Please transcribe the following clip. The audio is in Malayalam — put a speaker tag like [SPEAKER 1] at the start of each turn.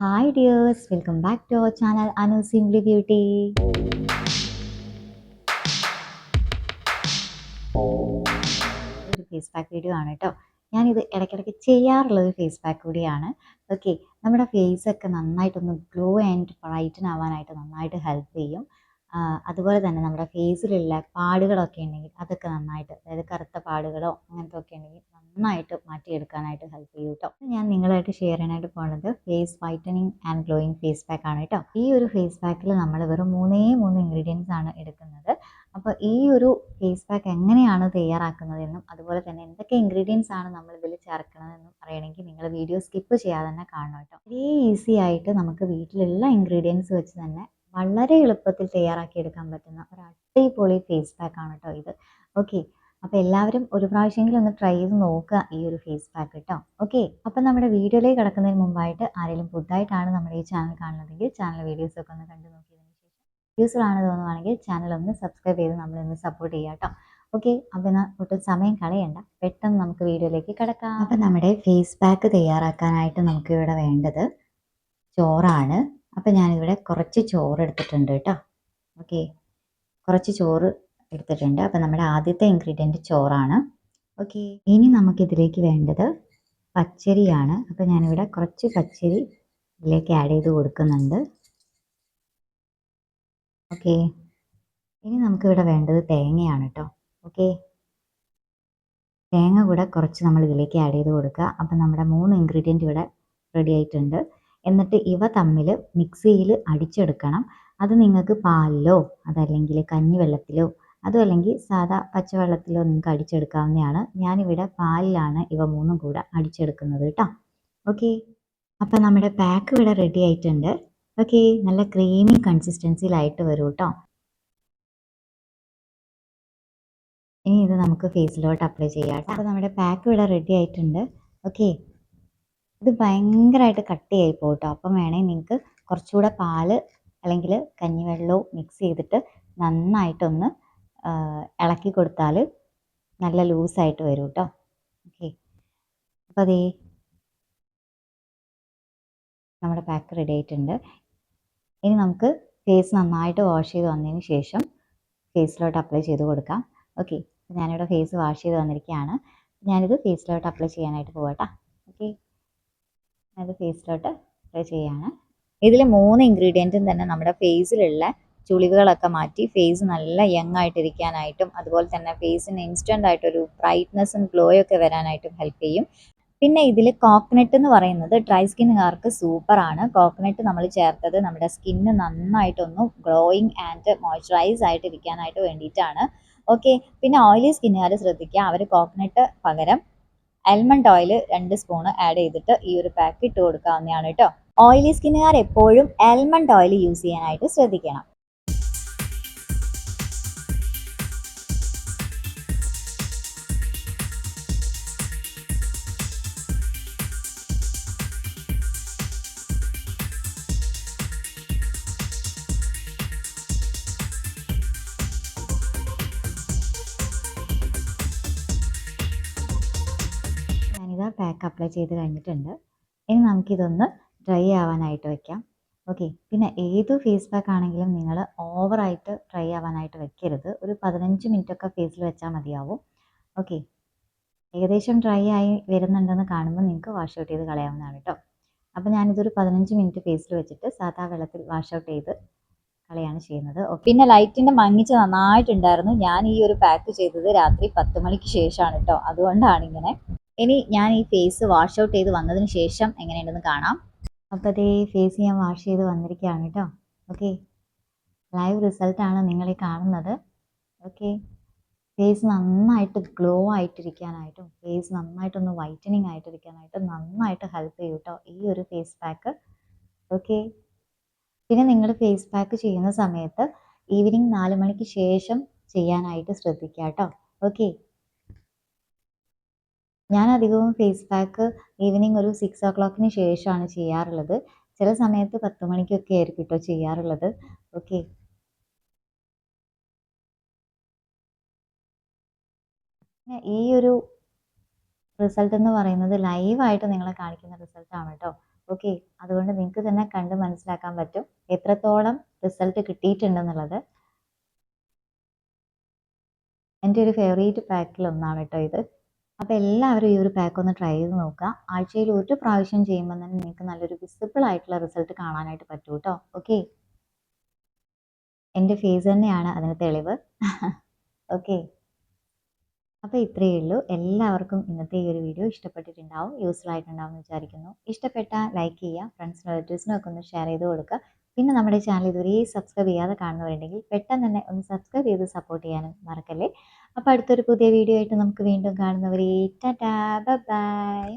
[SPEAKER 1] Hi dears welcome back to our channel Anu simply beauty ഒരു ഫേസ് പാക്ക് വീഡിയോ ആണ് കേട്ടോ ഞാനിത് ഇടയ്ക്കിടയ്ക്ക് ചെയ്യാറുള്ള ഒരു ഫേസ് പാക്ക് കൂടിയാണ്. ഓക്കെ നമ്മുടെ ഫേസ് ഒക്കെ നന്നായിട്ടൊന്ന് ഗ്ലോ ആൻഡ് ബ്രൈറ്റൻ ആവാനായിട്ട് നന്നായിട്ട് ഹെൽപ്പ് ചെയ്യും. അതുപോലെ തന്നെ നമ്മുടെ ഫേസിലുള്ള പാടുകളൊക്കെ ഉണ്ടെങ്കിൽ അതൊക്കെ നന്നായിട്ട് അതായത് കറുത്ത പാടുകളോ അങ്ങനത്തെ ഒക്കെ ഉണ്ടെങ്കിൽ നന്നായിട്ട് മാറ്റിയെടുക്കാനായിട്ട് ഹെൽപ്പ് ചെയ്യും കേട്ടോ ഞാൻ നിങ്ങളായിട്ട് ഷെയർ ചെയ്യാനായിട്ട് പോകുന്നത് face whitening and glowing face pack ആണ് കേട്ടോ ഈ ഒരു ഫേസ് പാക്കിൽ നമ്മൾ വെറും മൂന്നേ മൂന്ന് ഇൻഗ്രീഡിയൻസ് ആണ് എടുക്കുന്നത്. അപ്പോൾ ഈ ഒരു ഫേസ് പാക്ക് എങ്ങനെയാണ് തയ്യാറാക്കുന്നതെന്നും അതുപോലെ തന്നെ എന്തൊക്കെ ഇൻഗ്രീഡിയൻസ് ആണ് നമ്മൾ ഇതിൽ ചേർക്കണതെന്നും അറിയണമെങ്കിൽ നിങ്ങൾ വീഡിയോ സ്കിപ്പ് ചെയ്യാതെ തന്നെ കാണണം കേട്ടോ വളരെ ഈസി ആയിട്ട് നമുക്ക് വീട്ടിലുള്ള ഇൻഗ്രീഡിയൻസ് വെച്ച് തന്നെ വളരെ എളുപ്പത്തിൽ തയ്യാറാക്കി എടുക്കാൻ പറ്റുന്ന ഒരു അടിപൊളി ഫേസ് പാക്ക് ആണ് കേട്ടോ ഇത്. ഓക്കെ അപ്പോൾ എല്ലാവരും ഒരു പ്രാവശ്യമെങ്കിലും ഒന്ന് ട്രൈ ചെയ്ത് നോക്കുക ഈ ഒരു ഫേസ് പാക്ക് കേട്ടോ ഓക്കെ അപ്പം നമ്മുടെ വീഡിയോയിലേക്ക് കിടക്കുന്നതിന് മുമ്പായിട്ട് ആരെങ്കിലും പുതുതായിട്ടാണ് നമ്മുടെ ഈ ചാനൽ കാണുന്നതെങ്കിൽ ചാനൽ വീഡിയോസ് ഒക്കെ ഒന്ന് കണ്ടു നോക്കിയതിന് ശേഷം യൂസ്ഫുൾ ആണ് തോന്നുവാണെങ്കിൽ ചാനൽ ഒന്ന് സബ്സ്ക്രൈബ് ചെയ്ത് നമ്മളൊന്ന് സപ്പോർട്ട് ചെയ്യുക കേട്ടോ ഓക്കെ അപ്പം എന്നാൽ ഒട്ടും സമയം കളയണ്ട. പെട്ടെന്ന് നമുക്ക് വീഡിയോയിലേക്ക് കിടക്കാം. അപ്പം നമ്മുടെ ഫേസ് പാക്ക് തയ്യാറാക്കാനായിട്ട് നമുക്ക് ഇവിടെ വേണ്ടത് ചോറാണ്. അപ്പം ഞാനിവിടെ കുറച്ച് ചോറ് എടുത്തിട്ടുണ്ട് കേട്ടോ ഓക്കെ കുറച്ച് ചോറ് എടുത്തിട്ടുണ്ട്. അപ്പം നമ്മുടെ ആദ്യത്തെ ഇൻഗ്രീഡിയന്റ് ചോറാണ്. ഓക്കെ ഇനി നമുക്കിതിലേക്ക് വേണ്ടത് പച്ചരിയാണ്. അപ്പം ഞാനിവിടെ കുറച്ച് പച്ചരി ഇതിലേക്ക് ആഡ് ചെയ്ത് കൊടുക്കുന്നുണ്ട്. ഓക്കെ ഇനി നമുക്കിവിടെ വേണ്ടത് തേങ്ങയാണ് കേട്ടോ ഓക്കെ തേങ്ങ കൂടെ കുറച്ച് നമ്മൾ ഇതിലേക്ക് ആഡ് ചെയ്ത് കൊടുക്കുക. അപ്പം നമ്മുടെ മൂന്ന് ഇൻഗ്രീഡിയന്റ് ഇവിടെ റെഡി ആയിട്ടുണ്ട്. എന്നിട്ട് ഇവ തമ്മിൽ മിക്സിയിൽ അടിച്ചെടുക്കണം. അത് നിങ്ങൾക്ക് പാലിലോ അതല്ലെങ്കിൽ കഞ്ഞിവെള്ളത്തിലോ അതും അല്ലെങ്കിൽ സാധാ പച്ചവെള്ളത്തിലോ നിങ്ങൾക്ക് അടിച്ചെടുക്കാവുന്നതാണ്. ഞാനിവിടെ പാലിലാണ് ഇവ മൂന്നും കൂടെ അടിച്ചെടുക്കുന്നത് കേട്ടോ. ഓക്കെ അപ്പം നമ്മുടെ പാക്ക് ഇവിടെ റെഡി ആയിട്ടുണ്ട്. ഓക്കെ നല്ല ക്രീമി കൺസിസ്റ്റൻസിയിലായിട്ട് വരും കേട്ടോ. ഇനി ഇത് നമുക്ക് ഫേസിലോട്ട് അപ്ലൈ ചെയ്യാം അപ്പോൾ നമ്മുടെ പാക്ക് ഇവിടെ റെഡി ആയിട്ടുണ്ട്. ഓക്കെ ഇത് ഭയങ്കരമായിട്ട് കട്ടിയായി പോകും കേട്ടോ. അപ്പം വേണമെങ്കിൽ നിങ്ങൾക്ക് കുറച്ചുകൂടെ പാൽ അല്ലെങ്കിൽ കഞ്ഞിവെള്ളവും മിക്സ് ചെയ്തിട്ട് നന്നായിട്ടൊന്ന് ഇളക്കി കൊടുത്താൽ നല്ല ലൂസായിട്ട് വരും കേട്ടോ ഓക്കെ. അപ്പോൾ അതേ നമ്മുടെ പാക്ക് റെഡി ആയിട്ടുണ്ട്. ഇനി നമുക്ക് ഫേസ് നന്നായിട്ട് വാഷ് ചെയ്ത് വന്നതിന് ശേഷം ഫേസിലോട്ട് അപ്ലൈ ചെയ്ത് കൊടുക്കാം. ഓക്കെ. ഞാനിവിടെ ഫേസ് വാഷ് ചെയ്ത് വന്നിരിക്കുകയാണ് ഞാനിത് ഫേസിലോട്ട് അപ്ലൈ ചെയ്യാനായിട്ട് പോകട്ടോ ഓക്കെ. ഞാനിത് ഫേസിലോട്ട് അപ്ലൈ ചെയ്യാണ്. ഇതിൽ മൂന്ന് ഇൻഗ്രീഡിയന്റും തന്നെ നമ്മുടെ ഫേസിലുള്ള ചുളിവുകളൊക്കെ മാറ്റി ഫേസ് നല്ല യങ് ആയിട്ടിരിക്കാനായിട്ടും അതുപോലെ തന്നെ ഫേസിന് ഇൻസ്റ്റന്റ് ആയിട്ടൊരു ബ്രൈറ്റ്നെസ്സും ഗ്ലോയും ഒക്കെ വരാനായിട്ടും ഹെൽപ്പ് ചെയ്യും. പിന്നെ ഇതിൽ കോക്കനട്ട് എന്ന് പറയുന്നത് ഡ്രൈ സ്കിന്നുകാർക്ക് സൂപ്പറാണ് കോക്കനട്ട് നമ്മൾ ചേർത്തത് നമ്മുടെ സ്കിന്ന് നന്നായിട്ടൊന്ന് ഗ്ലോയിങ് ആൻഡ് മോയ്സ്ചറൈസ് ആയിട്ട് ഇരിക്കാനായിട്ട് വേണ്ടിയിട്ടാണ്. ഓക്കെ പിന്നെ ഓയിലി സ്കിന്നുകാർ ശ്രദ്ധിക്കുക. അവർ കോക്കനട്ട് പകരം ആൽമണ്ട് ഓയിൽ രണ്ട് സ്പൂണ് ആഡ് ചെയ്തിട്ട് ഈ ഒരു പാക്ക് ഇട്ട് കൊടുക്കാവുന്നതാണ് കേട്ടോ. ഓയിലി സ്കിന്നുകാർ എപ്പോഴും ആൽമണ്ട് ഓയിൽ യൂസ് ചെയ്യാനായിട്ട് ശ്രദ്ധിക്കണം. പാക്ക് അപ്ലൈ ചെയ്ത് കഴിഞ്ഞിട്ടുണ്ട്. ഇനി നമുക്കിതൊന്ന് ഡ്രൈ ആവാനായിട്ട് വെക്കാം. ഓക്കെ പിന്നെ ഏത് ഫേസ് പാക്ക് ആണെങ്കിലും നിങ്ങൾ ഓവറായിട്ട് ഡ്രൈ ആവാനായിട്ട് വെക്കരുത്. ഒരു പതിനഞ്ച് മിനിറ്റ് ഒക്കെ ഫേസിൽ വെച്ചാൽ മതിയാവും. ഓക്കെ ഏകദേശം ഡ്രൈ ആയി വരുന്നുണ്ടെന്ന് കാണുമ്പോൾ നിങ്ങൾക്ക് വാഷ് ഔട്ട് ചെയ്ത് കളയാവുന്നതാണ് കേട്ടോ. അപ്പോൾ ഞാനിതൊരു പതിനഞ്ച് മിനിറ്റ് ഫേസിൽ വെച്ചിട്ട് സാധാ വെള്ളത്തിൽ വാഷ് ഔട്ട് ചെയ്ത് കളയാണ് ചെയ്യുന്നത്. പിന്നെ ലൈറ്റിന്റെ മങ്ങിച്ച് നന്നായിട്ടുണ്ടായിരുന്നു. ഞാൻ ഈ ഒരു പാക്ക് ചെയ്തത് രാത്രി പത്ത് മണിക്ക് ശേഷമാണ് കേട്ടോ. അതുകൊണ്ടാണ് ഇങ്ങനെ ഇനി ഞാൻ ഈ ഫേസ് വാഷ് ഔട്ട് ചെയ്ത് വന്നതിന് ശേഷം എങ്ങനെയുണ്ടെന്ന് കാണാം. അപ്പോൾ അതേ ഫേസ് ഞാൻ വാഷ് ചെയ്ത് വന്നിരിക്കുകയാണ് കേട്ടോ ഓക്കെ ലൈവ് റിസൾട്ടാണ് നിങ്ങൾ ഈ കാണുന്നത്. ഓക്കെ ഫേസ് നന്നായിട്ട് ഗ്ലോ ആയിട്ടിരിക്കാനായിട്ടും ഫേസ് നന്നായിട്ടൊന്ന് വൈറ്റനിങ് ആയിട്ടിരിക്കാനായിട്ടും നന്നായിട്ട് ഹെൽപ്പ് ചെയ്യും കേട്ടോ ഈ ഒരു ഫേസ് പാക്ക് ഓക്കെ പിന്നെ നിങ്ങൾ ഫേസ് പാക്ക് ചെയ്യുന്ന സമയത്ത് ഈവനിങ് നാല് മണിക്ക് ശേഷം ചെയ്യാനായിട്ട് ശ്രദ്ധിക്കുക കേട്ടോ ഓക്കെ ഞാൻ അധികവും ഫേസ് പാക്ക് ഈവനിങ് ഒരു സിക്സ് ഓ ക്ലോക്കിന് ശേഷമാണ് ചെയ്യാറുള്ളത്. ചില സമയത്ത് പത്ത് മണിക്കൊക്കെ ആയിരിക്കും കേട്ടോ ചെയ്യാറുള്ളത്. ഓക്കെ ഈ ഒരു റിസൾട്ട് എന്ന് പറയുന്നത് ലൈവായിട്ട് നിങ്ങളെ കാണിക്കുന്ന റിസൾട്ടാണ് കേട്ടോ ഓക്കെ അതുകൊണ്ട് നിങ്ങൾക്ക് തന്നെ കണ്ട് മനസ്സിലാക്കാൻ പറ്റും എത്രത്തോളം റിസൾട്ട് കിട്ടിയിട്ടുണ്ടെന്നുള്ളത്. എന്റെ ഒരു ഫേവറേറ്റ് പാക്കിൽ ഒന്നാണ് കേട്ടോ ഇത്. അപ്പോൾ എല്ലാവരും ഈ ഒരു പാക്ക് ഒന്ന് ട്രൈ ചെയ്ത് നോക്കുക. ആഴ്ചയിൽ ഒരു പ്രാവശ്യം ചെയ്യുമ്പോൾ തന്നെ നിങ്ങൾക്ക് നല്ലൊരു വിസിബിൾ ആയിട്ടുള്ള റിസൾട്ട് കാണാനായിട്ട് പറ്റൂ കേട്ടോ ഓക്കെ എന്റെ ഫേസ് തന്നെയാണ് അതിന് തെളിവ്. ഓക്കെ അപ്പോൾ ഇത്രയേ ഉള്ളൂ. എല്ലാവർക്കും ഇന്നത്തെ ഈ ഒരു വീഡിയോ ഇഷ്ടപ്പെട്ടിട്ടുണ്ടാവും യൂസ്ഫുൾ ആയിട്ടുണ്ടാവും എന്ന് വിചാരിക്കുന്നു. ഇഷ്ടപ്പെട്ട ലൈക്ക് ചെയ്യുക ഫ്രണ്ട്സിനും റിലേറ്റീവ്സിനും ഒക്കെ ഒന്ന് ഷെയർ ചെയ്ത് കൊടുക്കുക. പിന്നെ നമ്മുടെ ചാനൽ ഇതുവരെ സബ്സ്ക്രൈബ് ചെയ്യാതെ കാണുന്നവരുണ്ടെങ്കിൽ പെട്ടെന്ന് തന്നെ ഒന്ന് സബ്സ്ക്രൈബ് ചെയ്ത് സപ്പോർട്ട് ചെയ്യാനും മറക്കല്ലേ? അപ്പോൾ അടുത്തൊരു പുതിയ വീഡിയോ ആയിട്ട് നമുക്ക് വീണ്ടും കാണുന്നവരെ ടാറ്റാ ബൈ